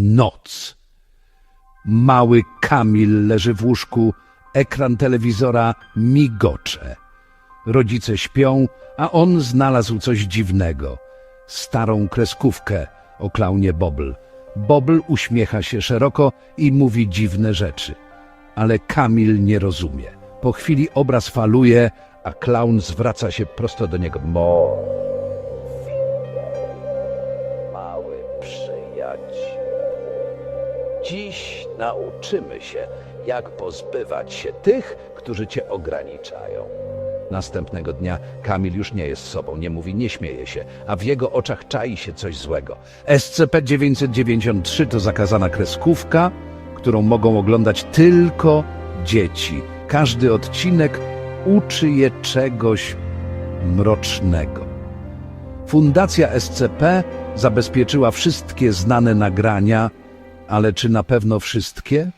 Noc. Mały Kamil leży w łóżku, ekran telewizora migocze. Rodzice śpią, a on znalazł coś dziwnego. Starą kreskówkę o klaunie Bobl. Bobl uśmiecha się szeroko i mówi dziwne rzeczy. Ale Kamil nie rozumie. Po chwili obraz faluje, a klaun zwraca się prosto do niego. Mo. Mały przyjaciel. Dziś nauczymy się, jak pozbywać się tych, którzy cię ograniczają. Następnego dnia Kamil już nie jest sobą, nie mówi, nie śmieje się, a w jego oczach czai się coś złego. SCP-993 to zakazana kreskówka, którą mogą oglądać tylko dzieci. Każdy odcinek uczy je czegoś mrocznego. Fundacja SCP zabezpieczyła wszystkie znane nagrania, ale czy na pewno wszystkie?